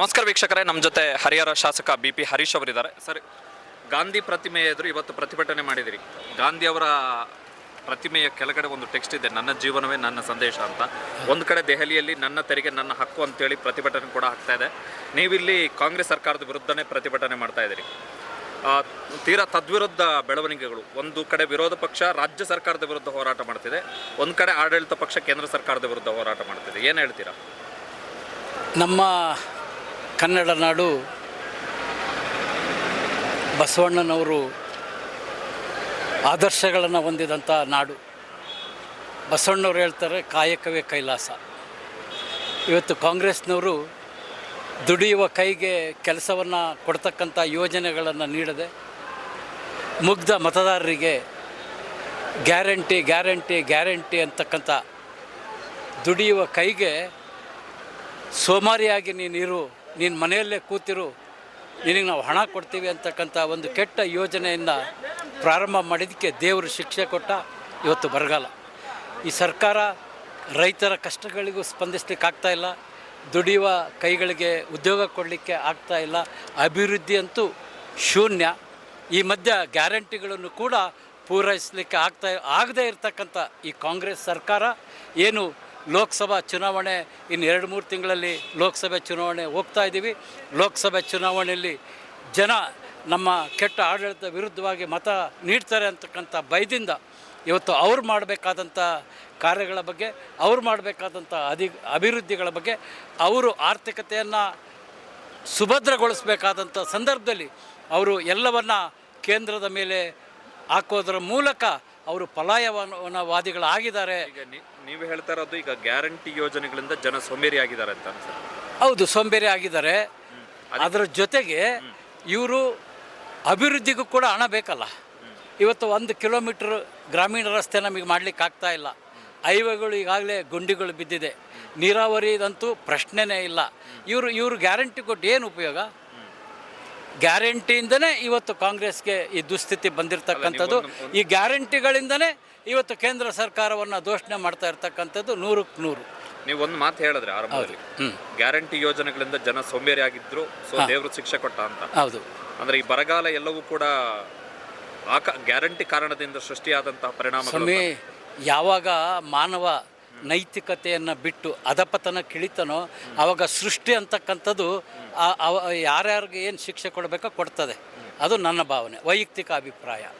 ನಮಸ್ಕಾರ ವೀಕ್ಷಕರೇ, ನಮ್ಮ ಜೊತೆ ಹರಿಹರ ಶಾಸಕ ಬಿ ಪಿ ಹರೀಶ್ ಅವರಿದ್ದಾರೆ. ಸರ್, ಗಾಂಧಿ ಪ್ರತಿಮೆ ಎದುರು ಇವತ್ತು ಪ್ರತಿಭಟನೆ ಮಾಡಿದಿರಿ ಗಾಂಧಿ ಅವರ ಪ್ರತಿಮೆಯ ಕೆಳಗಡೆ ಒಂದು ಟೆಕ್ಸ್ಟ್ ಇದೆ, ನನ್ನ ಜೀವನವೇ ನನ್ನ ಸಂದೇಶ ಅಂತ. ಒಂದು ಕಡೆ ದೆಹಲಿಯಲ್ಲಿ, ನನ್ನ ತೆರಿಗೆ, ನನ್ನ ಹಕ್ಕು ಅಂತೇಳಿ ಪ್ರತಿಭಟನೆ ಕೂಡ ಆಗ್ತಾ ಇದೆ. ನೀವಿಲ್ಲಿ ಕಾಂಗ್ರೆಸ್ ಸರ್ಕಾರದ ವಿರುದ್ಧನೇ ಪ್ರತಿಭಟನೆ ಮಾಡ್ತಾ ಇದ್ದೀರಿ. ತೀರಾ ತದ್ವಿರುದ್ಧ ಬೆಳವಣಿಗೆಗಳು. ಒಂದು ಕಡೆ ವಿರೋಧ ಪಕ್ಷ ರಾಜ್ಯ ಸರ್ಕಾರದ ವಿರುದ್ಧ ಹೋರಾಟ ಮಾಡ್ತಿದೆ, ಒಂದು ಕಡೆ ಆಡಳಿತ ಪಕ್ಷ ಕೇಂದ್ರ ಸರ್ಕಾರದ ವಿರುದ್ಧ ಹೋರಾಟ ಮಾಡ್ತಿದೆ. ಏನು ಹೇಳ್ತೀರಾ? ನಮ್ಮ ಕನ್ನಡ ನಾಡು ಬಸವಣ್ಣನವರು ಆದರ್ಶಗಳನ್ನು ಹೊಂದಿದಂಥ ನಾಡು. ಬಸವಣ್ಣವ್ರು ಹೇಳ್ತಾರೆ, ಕಾಯಕವೇ ಕೈಲಾಸ. ಇವತ್ತು ಕಾಂಗ್ರೆಸ್ನವರು ದುಡಿಯುವ ಕೈಗೆ ಕೆಲಸವನ್ನು ಕೊಡ್ತಕ್ಕಂಥ ಯೋಜನೆಗಳನ್ನು ನೀಡದೆ, ಮುಗ್ಧ ಮತದಾರರಿಗೆ ಗ್ಯಾರಂಟಿ ಗ್ಯಾರಂಟಿ ಗ್ಯಾರಂಟಿ ಅಂತಕ್ಕಂಥ ದುಡಿಯುವ ಕೈಗೆ ಸೋಮಾರಿಯಾಗಿ ನೀನಿರು ನೀನು ಮನೆಯಲ್ಲೇ ಕೂತಿರು, ನಿನಗೆ ನಾವು ಹಣ ಕೊಡ್ತೀವಿ ಅಂತಕ್ಕಂಥ ಒಂದು ಕೆಟ್ಟ ಯೋಜನೆಯನ್ನು ಪ್ರಾರಂಭ ಮಾಡಿದ್ದಕ್ಕೆ ದೇವರು ಶಿಕ್ಷೆ ಕೊಟ್ಟ ಇವತ್ತು ಬರಗಾಲ. ಈ ಸರ್ಕಾರ ರೈತರ ಕಷ್ಟಗಳಿಗೂ ಸ್ಪಂದಿಸ್ಲಿಕ್ಕೆ ಇಲ್ಲ, ದುಡಿಯುವ ಕೈಗಳಿಗೆ ಉದ್ಯೋಗ ಕೊಡಲಿಕ್ಕೆ ಆಗ್ತಾ ಇಲ್ಲ, ಅಭಿವೃದ್ಧಿ ಅಂತೂ ಶೂನ್ಯ. ಈ ಮಧ್ಯ ಗ್ಯಾರಂಟಿಗಳನ್ನು ಕೂಡ ಪೂರೈಸಲಿಕ್ಕೆ ಆಗ್ತಾ, ಆಗದೇ ಇರತಕ್ಕಂಥ ಈ ಕಾಂಗ್ರೆಸ್ ಸರ್ಕಾರ ಏನು ಲೋಕಸಭಾ ಚುನಾವಣೆ ಇನ್ನು ಎರಡು ಮೂರು ತಿಂಗಳಲ್ಲಿ ಲೋಕಸಭೆ ಚುನಾವಣೆ ಹೋಗ್ತಾ ಇದ್ದೀವಿ. ಲೋಕಸಭೆ ಚುನಾವಣೆಯಲ್ಲಿ ಜನ ನಮ್ಮ ಕೆಟ್ಟ ಆಡಳಿತ ವಿರುದ್ಧವಾಗಿ ಮತ ನೀಡ್ತಾರೆ ಅಂತಕ್ಕಂಥ ಭಯದಿಂದ ಇವತ್ತು ಅವ್ರು ಮಾಡಬೇಕಾದಂಥ ಕಾರ್ಯಗಳ ಬಗ್ಗೆ, ಅವ್ರು ಮಾಡಬೇಕಾದಂಥ ಅಧಿ, ಅಭಿವೃದ್ಧಿಗಳ ಬಗ್ಗೆ ಅವರು ಆರ್ಥಿಕತೆಯನ್ನು ಸುಭದ್ರಗೊಳಿಸಬೇಕಾದಂಥ ಸಂದರ್ಭದಲ್ಲಿ ಅವರು ಎಲ್ಲವನ್ನ ಕೇಂದ್ರದ ಮೇಲೆ ಹಾಕೋದರ ಮೂಲಕ ಅವರು ಪಲಾಯನವಾದಿಗಳಾಗಿದ್ದಾರೆ ಈಗ ನೀ- ನೀವು ಹೇಳ್ತಾ ಇರೋದು ಈಗ ಗ್ಯಾರಂಟಿ ಯೋಜನೆಗಳಿಂದ ಜನ ಸೋಂಬೇರಿ ಆಗಿದ್ದಾರೆ ಅಂತ ಅನ್ಸುತ್ತೆ. ಹೌದು ಸೋಂಬೇರಿ ಆಗಿದ್ದಾರೆ. ಅದರ ಜೊತೆಗೆ ಇವರು ಅಭಿವೃದ್ಧಿಗೂ ಕೂಡ ಹಣ ಬೇಕಲ್ಲ. ಇವತ್ತು ಒಂದು ಕಿಲೋಮೀಟ್ರ್ ಗ್ರಾಮೀಣ ರಸ್ತೆ ನಮಗೆ ಮಾಡ್ಲಿಕ್ಕೆ ಆಗ್ತಾ ಇಲ್ಲ. ಹೈವೇಗಳು ಈಗಾಗಲೇ ಗುಂಡಿಗಳು ಬಿದ್ದಿದೆ. ನೀರಾವರಿದಂತೂ ಪ್ರಶ್ನೆನೇ ಇಲ್ಲ. ಇವರು ಇವರು ಗ್ಯಾರಂಟಿ ಕೊಟ್ಟು ಏನು ಉಪಯೋಗ? ಗ್ಯಾರಂಟಿಯಿಂದನೇ ಇವತ್ತು ಕಾಂಗ್ರೆಸ್ಗೆ ಈ ದುಸ್ಥಿತಿ ಬಂದಿರತಕ್ಕಂಥದ್ದು. ಈ ಗ್ಯಾರಂಟಿಗಳಿಂದನೇ ಇವತ್ತು ಕೇಂದ್ರ ಸರ್ಕಾರವನ್ನು ದೋಷಣೆ ಮಾಡ್ತಾ ಇರ್ತಕ್ಕಂಥದ್ದು ನೂರಕ್ಕೆ ನೂರು. ನೀವು ಒಂದು ಮಾತು ಹೇಳಿದ್ರೆ ಆರಂಭದಲ್ಲಿ. ಗ್ಯಾರಂಟಿ ಯೋಜನೆಗಳಿಂದ ಜನ ಸೋಂಬೇರಿ ಆಗಿದ್ರು ಸೊ ದೇವರು ಶಿಕ್ಷೆ ಕೊಟ್ಟ ಅಂತ. ಹೌದು. ಅಂದ್ರೆ ಈ ಬರಗಾಲ ಎಲ್ಲವೂ ಕೂಡ ಆ ಗ್ಯಾರಂಟಿ ಕಾರಣದಿಂದ ಸೃಷ್ಟಿಯಾದಂತಹ ಪರಿಣಾಮಗಳು ಸ್ವಾಮಿ ಯಾವಾಗ ಮಾನವ ನೈತಿಕತೆಯನ್ನು ಬಿಟ್ಟು ಅಧಪತನ ಕಿಳಿತನೋ ಆವಾಗ ಸೃಷ್ಟಿ ಅಂತಕ್ಕಂಥದ್ದು ಯಾರ್ಯಾರಿಗೆ ಏನು ಶಿಕ್ಷೆ ಕೊಡಬೇಕೋ ಕೊಡ್ತದೆ. ಅದು ನನ್ನ ಭಾವನೆ, ವೈಯಕ್ತಿಕ ಅಭಿಪ್ರಾಯ.